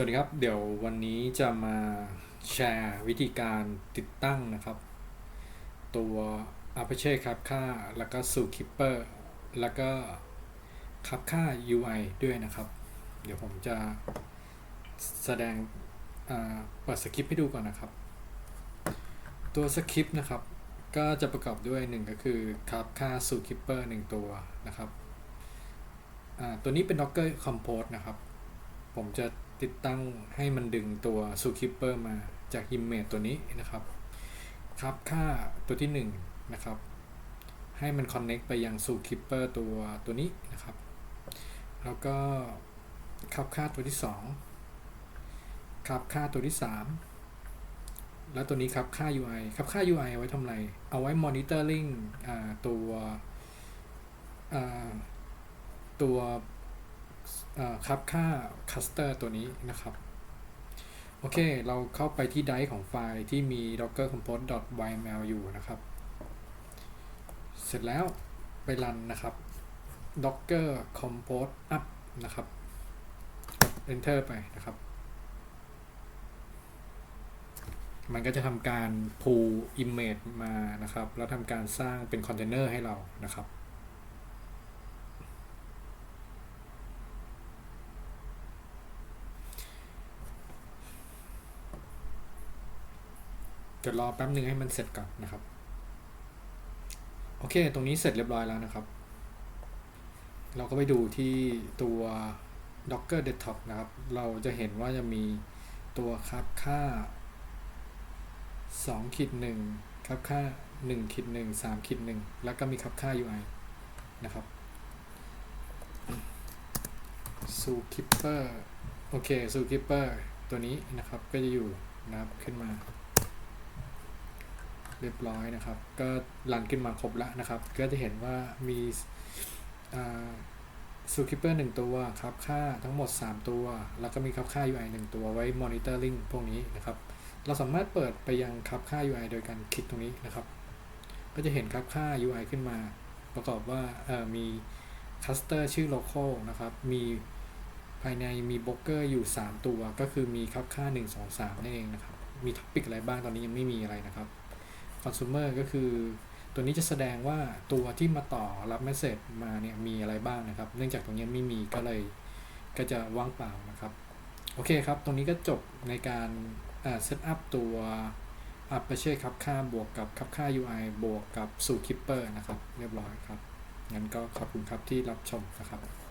วัสดีครับเดี๋ยววันนี้จะมาแชร์วิธีการติดตั้งนะครับ ตัว Apache ครับค่าแล้วก็ Zoo Keeper แล้วก็ครับค่า UI ด้วยนะครับ เดี๋ยวผมจะแสดงอ่าเปิดสคริปต์ให้ดูก่อนนะครับ ตัวสคริปต์นะครับ ก็จะประกอบด้วยหนึ่งก็คือครับค่า Zoo Keeper หนึ่งตัวนะครับอ่าตัวนี้เป็น Docker Compose นะครับ ผมจะ ติดตั้งให้มันดึงตัว z o o k e e p e r มาจาก image ตัวนี้นะครับ ครับค่าตัวที่1นะครับให้มัน connect ไปยัง z o o k e e p e r ตัวตัวนี้นะครับ แล้วก็ครับค่าตัวที่ 2 ครับค่าตัวที่ 3 แล้วตัวนี้ครับค่า UI ครับค่า UI เอาไว้ทำอะไร เอาไว้ monitoring อ่าตัวตัว ครับค่า cluster ตัวนี้นะครับ โอเค เราเข้าไปที่ไดร์ของไฟล์ที่มี docker compose yml อยู่นะครับ เสร็จแล้วไปรันนะครับ docker compose up นะครับ enter ไปนะครับ มันก็จะทำการ pull image มานะครับ แล้วทำการสร้างเป็นคอนเทนเนอร์ให้เรานะครับ เดี๋ยวรอแป๊บหนึ่งให้มันเสร็จก่อนนะครับ โอเค ตรงนี้เสร็จเรียบร้อยแล้วนะครับ เราก็ไปดูที่ตัว Docker Desktop นะครับ เราจะเห็นว่าจะมีตัวครับค่า2ขีด1ครับค่า1ขีด1 3ขีด1แล้วก็มีครับค่า UI นะครับ Zookeeper โอเค Zookeeper ตัวนี้นะครับก็จะอยู่นะครับขึ้นมา เรียบร้อยนะครับ ก็รันขึ้นมาครบแล้วนะครับ ก็จะเห็นว่ามีซูคิปเปอร์หนึ่งตัวครับค่าทั้งหมด 3 ตัว แล้วก็มีครับค่า UI 1 ตัวไว้ monitoring พวกนี้นะครับ เราสามารถเปิดไปยังครับค่า UI โดยการคลิกตรงนี้นะครับ ก็จะเห็นครับค่า UI ขึ้นมา ประกอบว่ามีคัสเตอร์ชื่อ local นะครับ มีภายในมีบล็อกเกอร์อยู่ 3 ตัว ก็คือมีครับค่า 1 2 3นั่นเองนะครับ มีท็อปิกอะไรบ้างตอนนี้ยังไม่มีอะไรนะครับ consumer ก็คือ ตัวนี้จะแสดงว่าตัวที่มาต่อรับเมสเซจมาเนี่ยมีอะไรบ้างนะครับ เนื่องจากตรงนี้ไม่มีก็เลยก็จะว่างเปล่านะครับ โอเคครับ ตรงนี้ก็จบในการเซตอัพตัว Apache ครับค่าบวกกับครับค่า UI บวกกับ Zookeeper นะครับ เรียบร้อยครับ งั้นก็ขอบคุณครับที่รับชมนะครับ